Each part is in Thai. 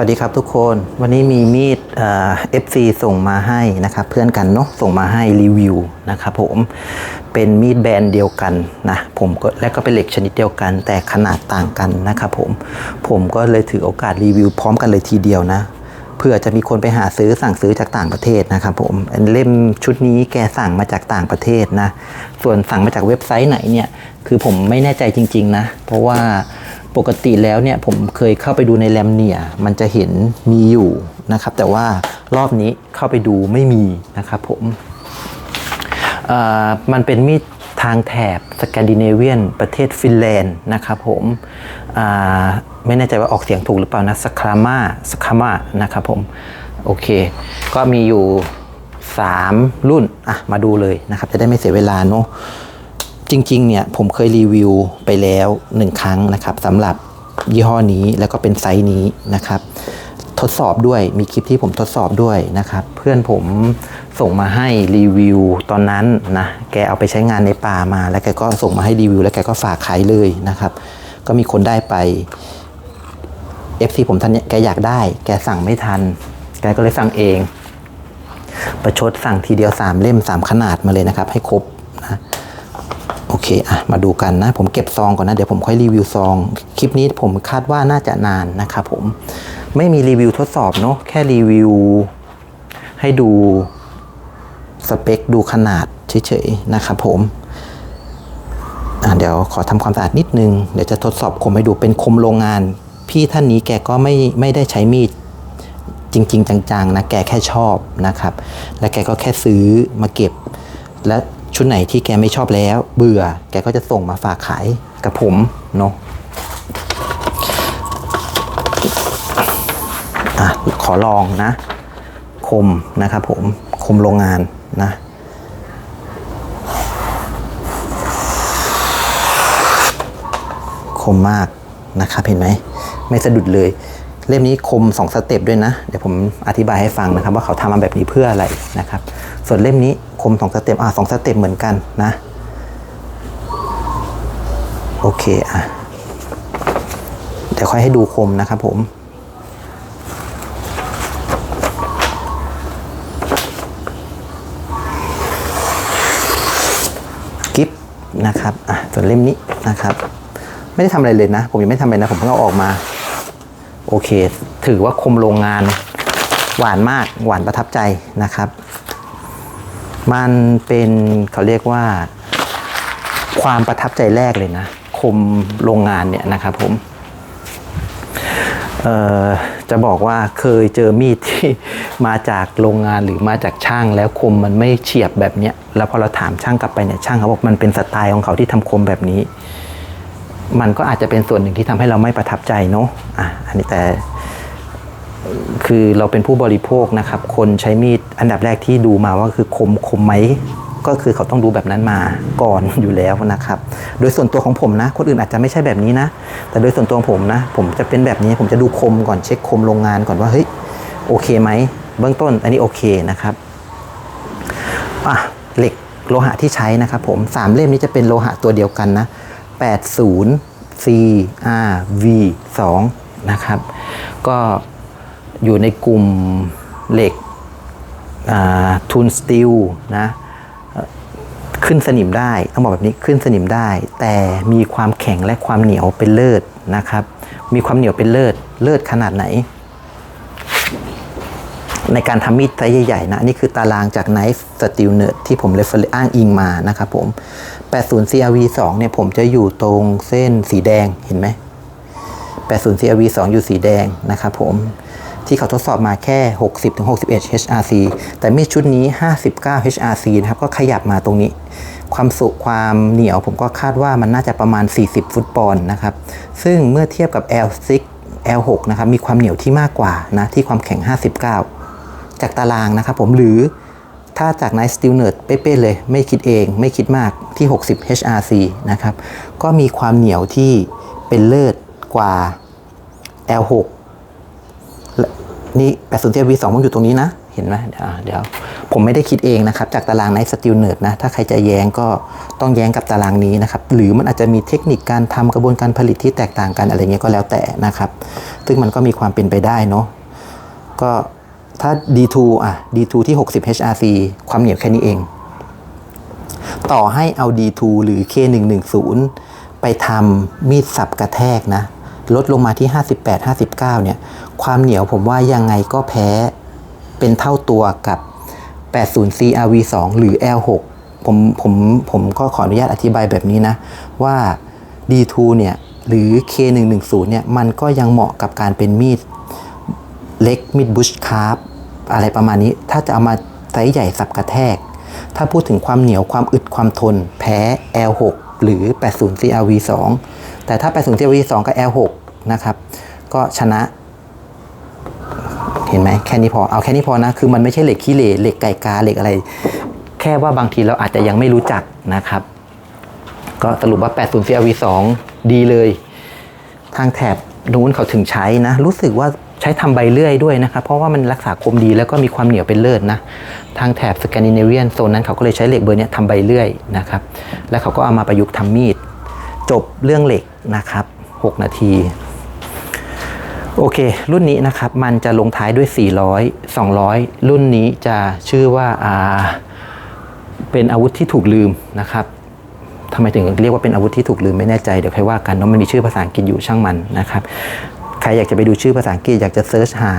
วัสดีครับทุกคนวันนี้มีมีดเอฟซีส่งมาให้นะครับ เพื่อนกันเนาะส่งมาให้รีวิวนะครับผมเป็นมีดแบรนด์เดียวกันนะผมก็และก็เป็นเหล็กชนิดเดียวกัน แต่ขนาดต่างกันนะครับผมผมก็เลยถือโอกาสรีวิวพร้อมกันเลยทีเดียวนะเพื่อจะมีคนไปหาซื้อสั่งซื้อจากต่างประเทศนะครับผมเล่มชุดนี้แกสั่งมาจากต่างประเทศนะ ส่วนสั่งมาจากเว็บไซต์ไหนเนี่ยคือผมไม่แน่ใจจริง ๆ นะ เพราะว่า ปกติแล้วเนี่ยผมเคยเข้าไปดูในแรมเนียมันจะเห็นมีอยู่นะครับ แต่ว่ารอบนี้เข้าไปดูไม่มีนะครับผมเอ่อมันเป็นมีดทางแถบสแกนดิเนเวียนประเทศฟินแลนด์นะครับผมอ่าไม่แน่ใจว่าออกเสียงถูกหรือเปล่านะสครามาสครามานะครับผมโอเค ก็มีอยู่ 3 รุ่นอะมาดูเลยนะครับ จะได้ไม่เสียเวลาเนาะ จริงๆเนี่ยผมเคยรีวิวไปแล้ว1ครั้งนะครับสำหรับยี่ห้อนี้แล้วก็เป็นไซส์นี้นะครับ ทดสอบด้วยมีคลิปที่ผมทดสอบด้วยนะครับ เพื่อนผมส่งมาให้รีวิวตอนนั้นนะแกเอาไปใช้งานในป่ามา แล้วแกก็ส่งมาให้รีวิว แล้วแกก็ฝากขายเลยนะครับ ก็มีคนได้ไป FC ผมท่านเนี้ยแกอยากได้ แกสั่งไม่ทัน แกก็เลยสั่งเอง ประชดสั่งทีเดียว 3 เล่ม 3 ขนาดมาเลยนะครับ ให้ครบ อเคอะมาดูกันนะ ผมเก็บซองก่อนนะ เดี๋ยวผมค่อยรีวิวซอง คลิปนี้ผมคาดว่าน่าจะนานนะครับผม ไม่มีรีวิวทดสอบเนาะ แค่รีวิว ให้ดูสเปค ดูขนาดเฉยๆนะครับผมอะเดี๋ยวขอทำความสะอาดนิดนึง เดี๋ยวจะทดสอบคมให้ดูเป็นคมโรงงาน พี่ท่านนี้แกก็ไม่ไม่ได้ใช้มีดจริง ๆ จังๆนะ แกแค่ชอบนะครับ และแกก็แค่ซื้อมาเก็บ และ ชุดไหนที่แกไม่ชอบแล้ว เบื่อแกก็จะส่งมาฝากขายกับผมเนาะอะขอลองนะ คมนะครับผมคมโรงงานนะคมมากนะครับเห็นไหม ไม่สะดุดเลย เล่มนี้คม 2 สเต็ปด้วยนะ เดี๋ยวผมอธิบายให้ฟังนะครับ ว่าเขาทำมาแบบนี้เพื่ออะไรนะครับ ส่วนเล่มนี้คม 2 สเต็ปอะสองสเต็ปเหมือนกันนะ โอเคอะเดี๋ยวค่อยให้ดูคมนะครับผมกิฟนะครับอะส่วนเล่มนี้นะครับ ไม่ได้ทำอะไรเลยนะ ผมยังไม่ทำอะไรนะ ผมเพิ่งเอาออกมา โอเค ถือว่าคมโรงงานหวานมากหวานประทับใจนะครับ มันเป็นเขาเรียกว่า ความประทับใจแรกเลยนะ คมโรงงานเนี่ยนะครับผมเอ่อจะบอกว่าเคยเจอมีดที่มาจากโรงงานหรือมาจากช่างแล้วคมมันไม่เฉียบแบบเนี้ยแล้วพอเราถามช่างกลับไปเนี่ยช่างเขาบอกมันเป็นสไตล์ของเขาที่ทำคมแบบนี้ มันก็อาจจะเป็นส่วนหนึ่งที่ทำให้เราไม่ประทับใจเนาะอะอันนี้แต่คือเราเป็นผู้บริโภคนะครับ คนใช้มีดอันดับแรกที่ดูมาว่าคือคมคมไหมก็คือเขาต้องดูแบบนั้นมาก่อนอยู่แล้วนะครับ โดยส่วนตัวของผมนะ คนอื่นอาจจะไม่ใช่แบบนี้นะ แต่โดยส่วนตัวของผมนะ ผมจะเป็นแบบนี้ผมจะดูคมก่อนเช็คคมโรงงานก่อนว่าเฮ้ยโอเคไหมเบื้องต้นอันนี้โอเคนะครับอะเหล็กโลหะที่ใช้นะครับผมสามเล่มนี้จะเป็นโลหะตัวเดียวกันนะ 80 C R V 2นะครับ ก็อยู่ในกลุ่มเหล็กทูนสตีลนะขึ้นสนิมได้ต้องบอกแบบนี้ขึ้นสนิมได้ แต่มีความแข็งและความเหนียวเป็นเลิศนะครับ มีความเหนียวเป็นเลิศเลิศขนาดไหน ในการทำมีดไซส์ใหญ่ๆนะ นี่คือตารางจาก Knife Steel Nerd ที่ผมเรฟเฟรอ้างอิงมานะครับผม 80 CRV 2เนี่ยผมจะอยู่ตรงเส้นสีแดงเห็นไหม80 CRV 2อยู่สีแดงนะครับผมที่เขาทดสอบมาแค่ 60-61 HRC แต่มีดชุดนี้ 59 HRC นะครับ ก็ขยับมาตรงนี้ ความสุความเหนียวผมก็คาดว่ามันน่าจะประมาณ 40 ฟุตปอนด์นะครับ ซึ่งเมื่อเทียบกับ L6 L6 นะครับ มีความเหนียวที่มากกว่านะ ที่ความแข็ง 59 จากตารางนะครับผมหรือถ้าจาก Night Steel Nerd เป๊ะๆเลย ไม่คิดเอง ไม่คิดมากที่ 60 HRC นะครับ ก็มีความเหนียวที่เป็นเลิศกว่า L6 และนี่80 TV 2 มันอยู่ตรงนี้นะ เห็นไหมเดี๋ยว ผมไม่ได้คิดเองนะครับ จากตารางในสติลเนิร์ดนะ ถ้าใครจะแย้งก็ต้องแย้งกับตารางนี้นะครับ หรือมันอาจจะมีเทคนิคการทำกระบวนการผลิตที่แตกต่างกันอะไรเงี้ยก็แล้วแต่นะครับ ซึ่งมันก็มีความเป็นไปได้เนาะก็ ถ้า D2 อะ D2 ที่ 60 HRC ความเหนียวแค่นี้เอง ต่อให้เอา D2 หรือ K110 ไปทำมีดสับกระแทกนะ ลดลงมาที่ 58 59 เนี่ย ความเหนียวผมว่ายังไงก็แพ้เป็นเท่าตัวกับ 80 CRV2 หรือ L6 ผมผมผมก็ขออนุญาตอธิบายแบบนี้นะ ว่า D2 เนี่ย หรือ K110 เนี่ย มันก็ยังเหมาะกับการเป็นมีด เล็กมิดบุชคาร์ฟอะไรประมาณนี้ ถ้าจะเอามาไซส์ใหญ่สับกระแทก ถ้าพูดถึงความเหนียวความอึดความทน แพ้ L6 หรือ 80 CRV2 แต่ถ้า 80 CRV2 กับ L6 นะครับ ก็ชนะ เห็นไหมแค่นี้พอ เอาแค่นี้พอนะ คือมันไม่ใช่เหล็กขี้เหร่เหล็กไก่กาเหล็กอะไร แค่ว่าบางทีเราอาจจะยังไม่รู้จักนะครับ ก็สรุปว่า 80 CRV2 ดีเลย ทางแถบนู้นเขาถึงใช้นะ รู้สึกว่า ใช้ทำใบเลื่อยด้วยนะครับ เพราะว่ามันรักษาคมดีแล้วก็มีความเหนียวเป็นเลิศนะ ทางแถบสแกนดิเนเวียนโซนนั้นเขาก็เลยใช้เหล็กเบอร์นี้ทำใบเลื่อยนะครับ แล้วเขาก็เอามาประยุกต์ทำมีด จบเรื่องเหล็กนะครับ 6 นาทีโอเค รุ่นนี้นะครับ มันจะลงท้ายด้วย 400 200 รุ่นนี้จะชื่อว่าอ่าเป็นอาวุธที่ถูกลืมนะครับทำไมถึงเรียกว่าเป็นอาวุธที่ถูกลืมไม่แน่ใจ เดี๋ยวค่อยว่ากันเนาะมันมีชื่อภาษาอังกฤษอยู่ช่างมันนะครับ รอยากจะไปดูชื่อภาษาอังกฤษอยากจะเซิร์ชหา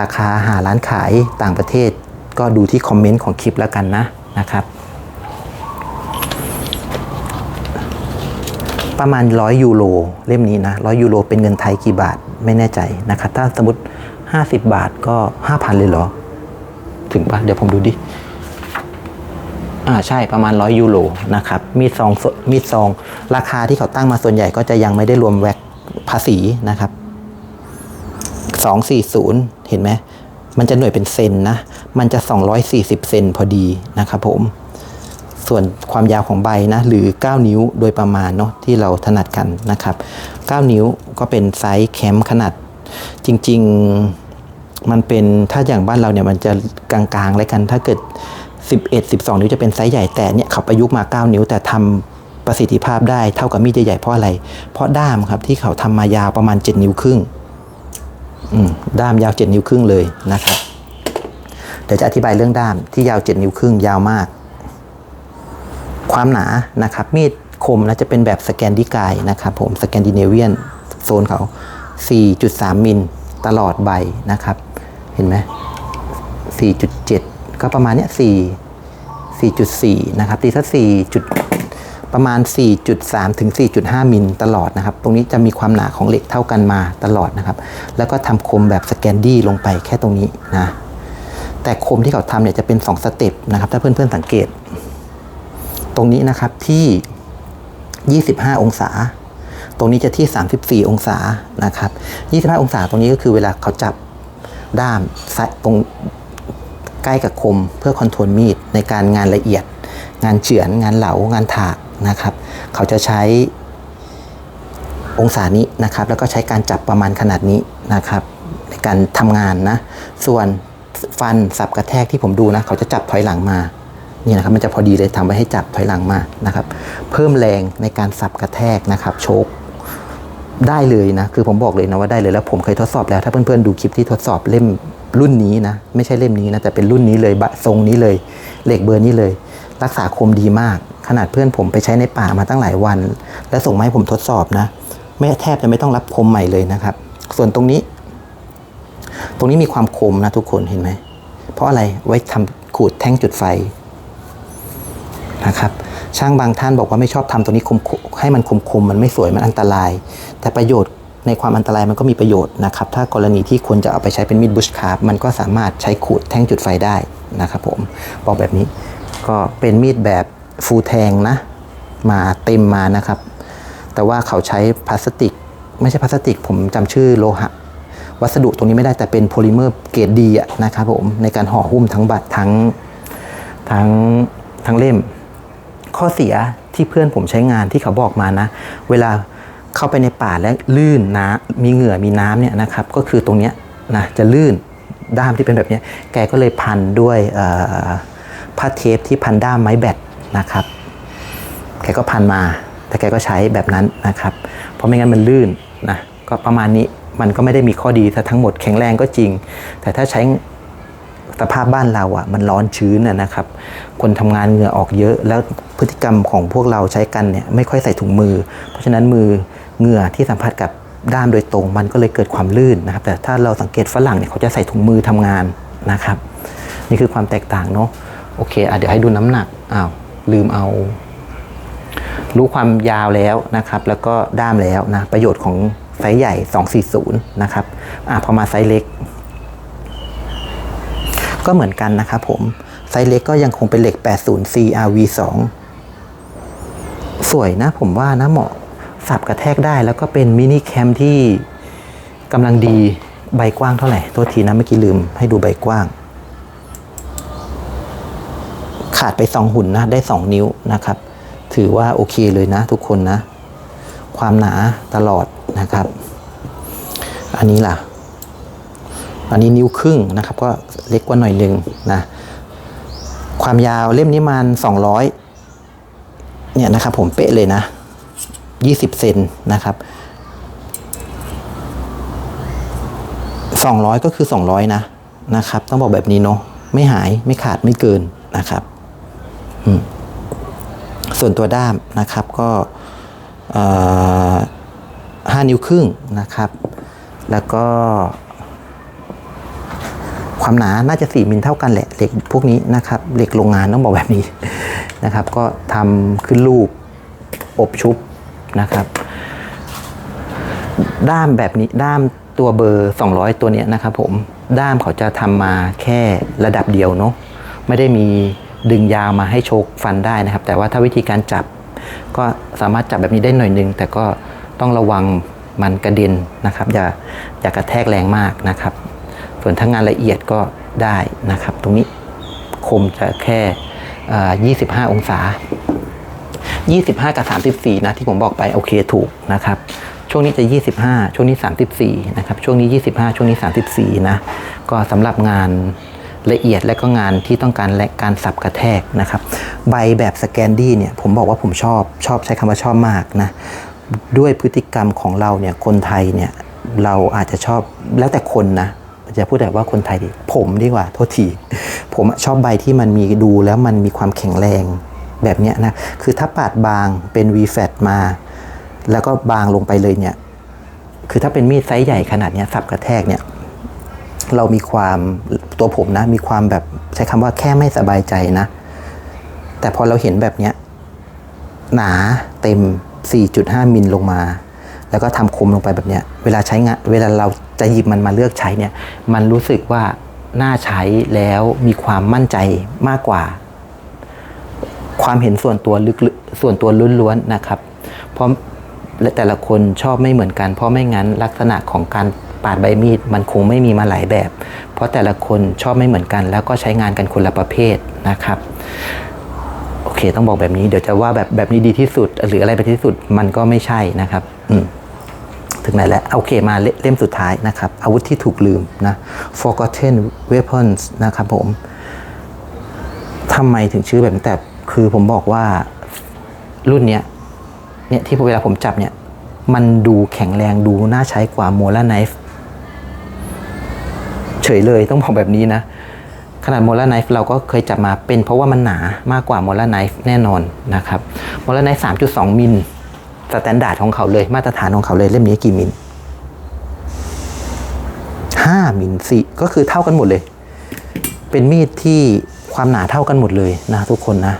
ราคาหาร้านขายต่างประเทศ ก็ดูที่คอมเมนต์ของคลิปแล้วกันนะนะครับ ประมาณ 100 ยูโรเล่มนี้นะ100 ยูโรเป็นเงินไทยกี่บาทไม่แน่ใจนะครับ ถ้าสมมติ 50 บาทก็ 5,000 เลยเหรอ ถึงปะเดี๋ยวผมดูดิอ่าใช่ประมาณ 100 ยูโรนะครับ มีดซองมีดซอง ราคาที่เขาตั้งมาส่วนใหญ่ก็จะยังไม่ได้รวมแวกภาษีนะครับ 240 เห็นไหมมันจะหน่วยเป็นเซนนะ มันจะ 240 เซนพอดีนะครับผม ส่วนความยาวของใบนะ หรือ 9 นิ้วโดยประมาณเนาะที่เราถนัดกันนะครับ 9 นิ้วก็เป็นไซส์แคมขนาด จริง ๆ มันเป็นถ้าอย่างบ้านเราเนี่ยมันจะกลางๆเลยกัน ถ้าเกิด 11 12 นิ้วจะเป็นไซส์ใหญ่แต่เนี่ยเขาประยุกต์มา 9 นิ้วแต่ทำประสิทธิภาพได้เท่ากับมีดใหญ่ๆเพราะอะไร เพราะด้ามครับที่เขาทำมายาวประมาณ 7 นิ้วครึ่ง ด้ามยาว 7 นิ้วครึ่งเลยนะครับเดี๋ยวจะอธิบายเรื่องด้ามที่ยาว 7 นิ้วครึ่งยาวมาก ความหนานะครับมีดคมนะจะเป็นแบบสแกนดิกายนะครับผมสแกนดิเนเวียนโซนเขา 4.3 มิลตลอดใบนะครับ เห็นไหม 4.7 ก็ประมาณเนี้ย4 4.4 นะครับตีถ้า4จุด ประมาณ 4.3 ถึง 4.5 มิลตลอดนะครับ ตรงนี้จะมีความหนาของเหล็กเท่ากันมาตลอดนะครับ แล้วก็ทำคมแบบสแกนดี้ลงไปแค่ตรงนี้นะ แต่คมที่เขาทำเนี่ยจะเป็น 2 สเต็ปนะครับ ถ้าเพื่อนๆสังเกต ตรงนี้นะครับที่ 25 องศา ตรงนี้จะที่ 34 องศานะครับ 25 องศาตรงนี้ก็คือเวลาเขาจับด้ามซ้ตรงใกล้กับคมเพื่อคอนโทรลมีดในการงานละเอียด งานเฉือน งานเหลา งานถาก นะครับ เขาจะใช้องศานี้นะครับ แล้วก็ใช้การจับประมาณขนาดนี้นะครับ ในการทำงานนะ ส่วนฟันสับกระแทกที่ผมดูนะ เขาจะจับถอยหลังมานี่นะครับมันจะพอดีเลยทำไว้ให้จับถอยหลังมานะครับ เพิ่มแรงในการสับกระแทกนะครับโชกได้เลยนะ คือผมบอกเลยนะว่าได้เลยแล้วผมเคยทดสอบแล้ว ถ้าเพื่อนๆดูคลิปที่ทดสอบเล่มรุ่นนี้นะ ไม่ใช่เล่มนี้นะแต่เป็นรุ่นนี้เลยบะทรงนี้เลยเหล็กเบอร์นี้เลย รักษาคมดีมาก ขนาดเพื่อนผมไปใช้ในป่ามาตั้งหลายวัน และส่งมาให้ผมทดสอบนะ ไม่แทบจะไม่ต้องรับคมใหม่เลยนะครับ ส่วนตรงนี้ ตรงนี้มีความคมนะทุกคนเห็นไหม เพราะอะไรไว้ทำขูดแท่งจุดไฟนะครับช่างบางท่านบอกว่าไม่ชอบทำตัวนี้คมให้มันคมๆมันไม่สวยมันอันตราย แต่ประโยชน์ในความอันตรายมันก็มีประโยชน์นะครับ ถ้ากรณีที่ควรจะเอาไปใช้เป็นมีดบุชคาร์มันก็สามารถใช้ขูดแท่งจุดไฟได้นะครับผมบอกแบบนี้ก็เป็นมีดแบบ ฟูแทงนะ มาเต็มมานะครับ แต่ว่าเขาใช้พลาสติก ไม่ใช่พลาสติก ผมจำชื่อโลหะ วัสดุตรงนี้ไม่ได้แต่เป็นโพลิเมอร์เกรดดีนะครับผมในการห่อหุ้มทั้งบัตรทั้งทั้งทั้งเล่ม ข้อเสียที่เพื่อนผมใช้งานที่เขาบอกมานะ เวลาเข้าไปในป่าและลื่นนะมีเหงื่อมีน้ำเนี่ยนะครับ ก็คือตรงเนี้ยนะจะลื่นด้ามที่เป็นแบบนี้แกก็เลยพันด้วยผ้าเทปที่พันด้ามไม้แบต นะครับแกก็พันมา แต่แกก็ใช้แบบนั้นนะครับ เพราะไม่งั้นมันลื่นนะก็ประมาณนี้มันก็ไม่ได้มีข้อดีทั้งหมดแข็งแรงก็จริง แต่ถ้าใช้สภาพบ้านเราอะ่ะมันร้อนชื้นนะครับ คนทำงานเหงื่อออกเยอะ แล้วพฤติกรรมของพวกเราใช้กันเนี่ยไม่ค่อยใส่ถุงมือ เพราะฉะนั้นมือเหงื่อที่สัมผัสกับด้ามโดยตรงมันก็เลยเกิดความลื่นนะครับ แต่ถ้าเราสังเกตฝรั่งเนี่ยเขาจะใส่ถุงมือทำงานนะครับ นี่คือความแตกต่างเนาะโอเคอะเดี๋ยวให้ดูน้ำหนักอ้าว ลืมเอา รู้ความยาวแล้วนะครับ แล้วก็ด้ามแล้วนะ ประโยชน์ของไซส์ใหญ่ 240 นะครับอะพอมาไซส์เล็ก ก็เหมือนกันนะครับผม ไซส์เล็กก็ยังคงเป็นเหล็ก 80 CRV2 สวยนะผมว่านะเหมาะสับกระแทกได้ แล้วก็เป็นมินิแคมที่กำลังดีใบกว้างเท่าไหร่โทษทีนะเมื่อกี้ลืมให้ดูใบกว้าง ขาดไป 2 หุ่นนะได้ 2 นิ้วนะครับ ถือว่าโอเคเลยนะทุกคนนะ ความหนาตลอดนะครับ อันนี้ล่ะ อันนี้นิ้วครึ่งนะครับ ก็เล็กกว่าหน่อยหนึ่งนะ ความยาวเล่มนี้มัน200เนี่ยนะครับ ผมเป๊ะเลยนะ 20เซนนะครับ200 ก็คือ 200 นะนะครับ ต้องบอกแบบนี้เนาะไม่หายไม่ขาดไม่เกินนะครับ ส่วนตัวด้ามนะครับก็ห้านิ้วครึ่งนะครับ แล้วก็ ความหนาน่าจะ 4มิลเท่ากันแหละเหล็กพวกนี้นะครับเหล็กโรงงานต้องบอกแบบนี้นะครับ ก็ทำขึ้นรูปอบชุบนะครับ ด้ามแบบนี้ด้ามตัวเบอร์ 200 ตัวเนี้ยนะครับผมด้ามเขาจะทำมาแค่ระดับเดียวเนาะไม่ได้มี ดึงยาวมาให้โชกฟันได้นะครับ แต่ว่าถ้าวิธีการจับ ก็สามารถจับแบบนี้ได้หน่อยนึง แต่ก็ต้องระวังมันกระเด็นนะครับ อย่าอย่ากระแทกแรงมากนะครับ ส่วนถ้างานละเอียดก็ได้นะครับ ตรงนี้คมจะแค่ 25 องศา 25 กับ 34 นะที่ผมบอกไปโอเคถูกนะครับ ช่วงนี้จะ 25 ช่วงนี้ 34 นะครับ ช่วงนี้ 25 ช่วงนี้ 34 นะ ก็สำหรับงาน ละเอียดและก็งานที่ต้องการและการสับกระแทกนะครับ ใบแบบสแกนดี้เนี่ยผมบอกว่าผมชอบชอบใช้คำว่าชอบมากนะด้วยพฤติกรรมของเราเนี่ยคนไทยเนี่ยเราอาจจะชอบแล้วแต่คนนะจะพูดแต่ว่าคนไทยดีผมดีกว่าโทษที ผมชอบใบที่มันมีดูแล้วมันมีความแข็งแรงแบบเนี้ยนะ คือถ้าปาดบางเป็น v f a t มา แล้วก็บางลงไปเลยเนี่ย คือถ้าเป็นมีดไซส์ใหญ่ขนาดเนี้ยสับกระแทกเนี่ย เรามีความตัวผมนะ มีความแบบใช้คำว่าแค่ไม่สบายใจนะ แต่พอเราเห็นแบบเนี้ยหนาเต็ม 4.5 มิลลงมา แล้วก็ทำคมลงไปแบบเนี้ยเวลาใช้งานเวลาเราจะหยิบมันมาเลือกใช้เนี่ย มันรู้สึกว่าน่าใช้แล้วมีความมั่นใจมากกว่า ความเห็นส่วนตัวลึกส่วนตัวล้วนๆนะครับ เพราะและแต่ละคนชอบไม่เหมือนกัน เพราะไม่งั้นลักษณะของการ ปาดใบมีดมันคงไม่มีมาหลายแบบ เพราะแต่ละคนชอบไม่เหมือนกัน แล้วก็ใช้งานกันคนละประเภทนะครับโอเค ต้องบอกแบบนี้เดี๋ยวจะว่าแบบแบบนี้ดีที่สุด หรืออะไรไปที่สุดมันก็ไม่ใช่นะครับ อืมถึงไหนแล้วโอเคมาเล่มสุดท้ายนะครับ อาวุธที่ถูกลืมนะ forgotten weapons นะครับผมทำไมถึงชื่อแบบนี้แต่คือผมบอกว่ารุ่นเนี้ยเนี่ยที่เวลาผมจับเนี่ย มันดูแข็งแรงดูน่าใช้กว่า Mola Knife เฉยเลยต้องบอกแบบนี้นะ ขนาด Mola Knife เราก็เคยจับมาเป็นเพราะว่ามันหนามากกว่า Mola Knife แน่นอนนะครับ Mola Knife 3.2มิลสแตนดาร์ดของเขาเลยมาตรฐานของเขาเลยเล่มนี้กี่มิลห้ามิลสี่ก็คือเท่ากันหมดเลย เป็นมีดที่ความหนาเท่ากันหมดเลยนะทุกคนนะ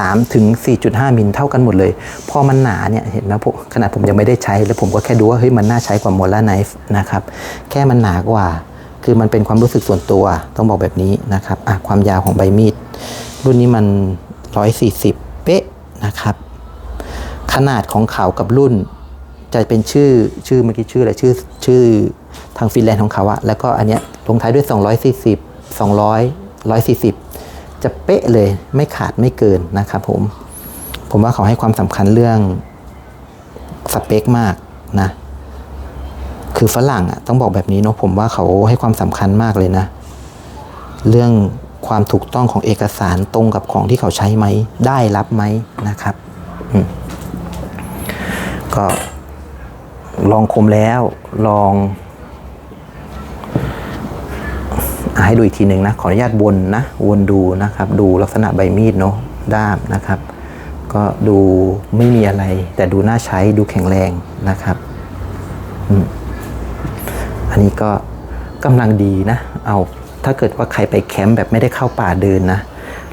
3ถึง4.5 มิลเท่ากันหมดเลย พอมันหนาเนี่ยเห็นไหมผมขนาดผมยังไม่ได้ใช้ แล้วผมก็แค่ดูว่าเฮ้ยมันน่าใช้กว่าโมล่าไนฟ์นะครับแค่มันหนากว่า คือมันเป็นความรู้สึกส่วนตัวต้องบอกแบบนี้นะครับอะความยาวของใบมีด รุ่นนี้มัน 140 เป๊ะนะครับ ขนาดของเขากับรุ่น จะเป็นชื่อชื่อเมื่อกี้ชื่ออะไรชื่อชื่อทางฟินแลนด์ของเขาอะแล้วก็อันเนี้ยลงท้ายด้วย 240 200 140 จะเป๊ะเลยไม่ขาดไม่เกินนะครับผมผมว่าเขาให้ความสำคัญเรื่องสเปคมากนะ คือฝรั่งอะต้องบอกแบบนี้เนาะผมว่าเขาให้ความสำคัญมากเลยนะ เรื่องความถูกต้องของเอกสารตรงกับของที่เขาใช้ไหม ได้รับไหมนะครับก็ลองคมแล้วลอง ให้ดูอีกทีหนึ่งนะ ขออนุญาตวนนะ วนดูนะครับ ดูลักษณะใบมีดเนาะ ด้ามนะครับ ก็ดูไม่มีอะไร แต่ดูน่าใช้ ดูแข็งแรงนะครับ อันนี้ก็กำลังดีนะ เอาถ้าเกิดว่าใครไปแคมป์แบบไม่ได้เข้าป่าเดินนะ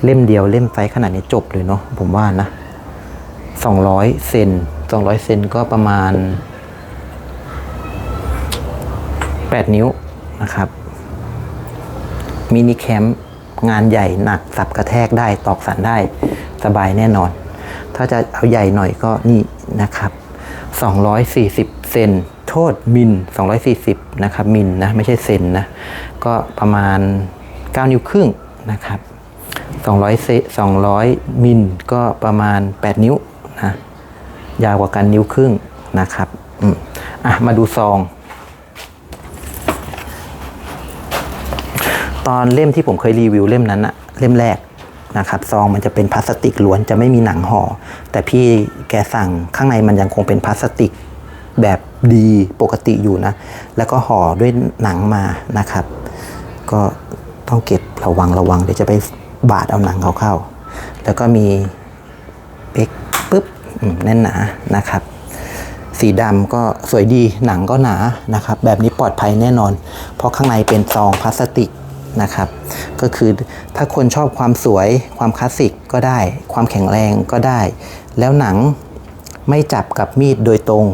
เล่มเดียวเล่มไซส์ขนาดนี้จบเลยเนาะ ผมว่านะ 200เซน200เซนก็ประมาณ 8 นิ้วนะครับ มินิแคมป์งานใหญ่หนักสับกระแทกได้ตอกสันได้สบายแน่นอน ถ้าจะเอาใหญ่หน่อยก็นี่นะครับ 240 เซนโทษมิล240 นะครับ มิลนะไม่ใช่เซนนะ ก็ประมาณ 9 นิ้วครึ่งนะครับ200เซ200 มิลก็ประมาณ 8 นิ้วนะยาวกว่ากันนิ้วครึ่งนะครับอะมาดูซอง ตอนเล่มที่ผมเคยรีวิวเล่มนั้นอะเล่มแรกนะครับซองมันจะเป็นพลาสติกล้วนจะไม่มีหนังห่อ แต่พี่แกสั่งข้างในมันยังคงเป็นพลาสติกแบบดีปกติอยู่นะ แล้วก็ห่อด้วยหนังมานะครับ ก็ต้องเก็บระวังระวังเดี๋ยวจะไปบาดเอาหนังเขาเข้า แล้วก็มีเป๊กปุ๊บแน่นหนานะครับ สีดำก็สวยดีหนังก็หนานะครับ แบบนี้ปลอดภัยแน่นอน เพราะข้างในเป็นซองพลาสติก นะครับ ก็คือถ้าคนชอบความสวยความคลาสสิกก็ได้ ความแข็งแรงก็ได้ แล้วหนังไม่จับกับมีดโดยตรง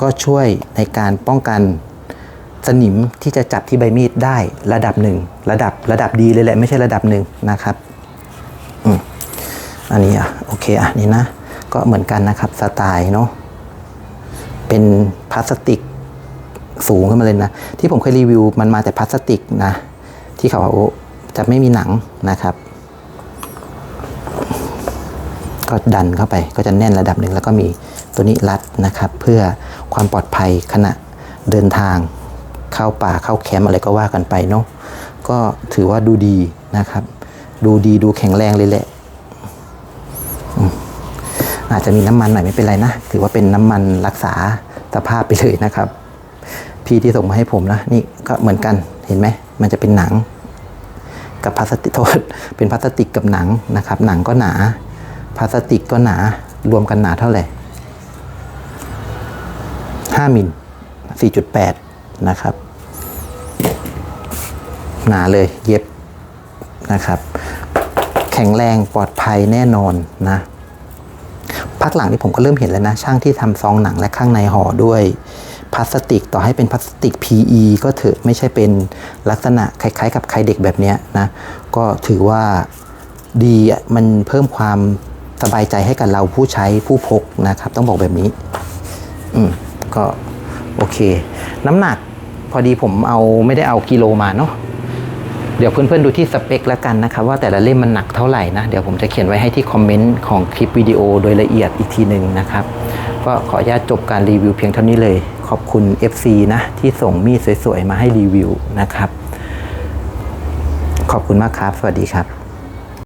ก็ช่วยในการป้องกันสนิมที่จะจับที่ใบมีดได้ระดับหนึ่งระดับระดับดีเลยแหละไม่ใช่ระดับหนึ่งนะครับอืมอันนี้อะโอเคอะนี่นะก็เหมือนกันนะครับสไตล์เนาะเป็นพลาสติกสูงขึ้นมาเลยนะ ที่ผมเคยรีวิวมันมาแต่พลาสติกนะ ที่เขาจะไม่มีหนังนะครับ ก็ดันเข้าไปก็จะแน่นระดับหนึ่งแล้วก็มีตัวนี้รัดนะครับ เพื่อความปลอดภัยขณะเดินทางเข้าป่าเข้าแคมป์อะไรก็ว่ากันไปเนาะก็ถือว่าดูดีนะครับ ดูดีดูแข็งแรงเลยแหละอาจจะมีน้ำมันหน่อยไม่เป็นไรนะ ถือว่าเป็นน้ำมันรักษาสภาพไปเลยนะครับ พี่ที่ส่งมาให้ผมนะ นี่ก็เหมือนกันเห็นไหม มันจะเป็นหนัง กับพลาสติกโทษเป็นพลาสติกกับหนังนะครับ หนังก็หนาพลาสติกก็หนารวมกันหนาเท่าไหร่ห้ามิลสี่จุดแปดนะครับ หนาเลยเย็บนะครับ แข็งแรงปลอดภัยแน่นอนนะพักหลังนี้ผมก็เริ่มเห็นแล้วนะ ช่างที่ทำซองหนังและข้างในห่อด้วย พลาสติก ต่อให้เป็นพลาสติก PE ก็เถอะไม่ใช่เป็นลักษณะคล้ายๆ กับไข่เด็กแบบนี้นะก็ถือว่าดีมันเพิ่มความสบายใจให้กับเราผู้ใช้ผู้พกนะครับ ต้องบอกแบบนี้ อืมก็โอเค น้ำหนักพอดีผมเอาไม่ได้เอากิโลมาเนาะเดี๋ยวเพื่อนๆดูที่สเปคแล้วกันนะครับ ว่าแต่ละเล่มมันหนักเท่าไหร่นะ เดี๋ยวผมจะเขียนไว้ให้ที่คอมเมนต์ของคลิปวิดีโอโดยละเอียดอีกทีหนึ่งนะครับ ก็ขออนุญาตจบการรีวิวเพียงเท่านี้เลย ขอบคุณ FC นะที่ส่งมีดสวยๆ มาให้รีวิวนะครับ ขอบคุณมากครับ สวัสดีครับ